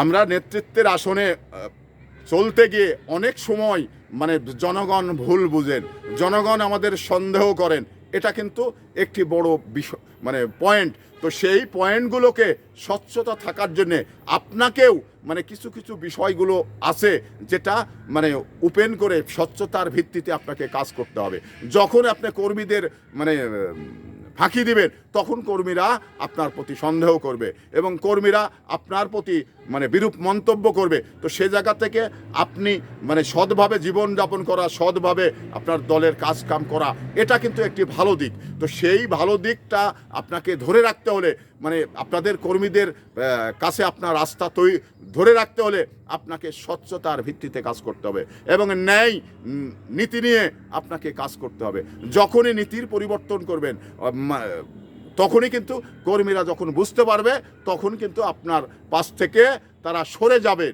আমরা নেতৃত্বের আসনে চলতে গিয়ে অনেক সময় মানে জনগণ ভুল বুঝেন, জনগণ আমাদের সন্দেহ করেন, এটা কিন্তু একটি বড় বিষয় মানে পয়েন্ট তো সেই পয়েন্টগুলোকে স্বচ্ছতা থাকার জন্যে আপনাকেও মানে কিছু কিছু বিষয়গুলো আছে যেটা মানে ওপেন করে স্বচ্ছতার ভিত্তিতে আপনাকে কাজ করতে হবে। যখন আপনি কর্মীদের মানে ফাঁকি দিবেন, তখন কর্মীরা আপনার প্রতি সন্দেহ করবে এবং কর্মীরা আপনার প্রতি মানে বিরূপ মন্তব্য করবে। তো সে জায়গা থেকে আপনি মানে সৎভাবে জীবনযাপন করা, সৎভাবে আপনার দলের কাজ কাম করা, এটা কিন্তু একটি ভালো দিক। তো সেই ভালো দিকটা আপনাকে ধরে রাখতে হলে মানে আপনাদের কর্মীদের কাছে আপনার রাস্তা তৈরি ধরে রাখতে হলে আপনাকে স্বচ্ছতার ভিত্তিতে কাজ করতে হবে এবং ন্যায় নীতি নিয়ে আপনাকে কাজ করতে হবে। যখনই নীতির পরিবর্তন করবেন তখনই কিন্তু কর্মীরা যখন বুঝতে পারবে, তখন কিন্তু আপনার পাশ থেকে তারা সরে যাবে।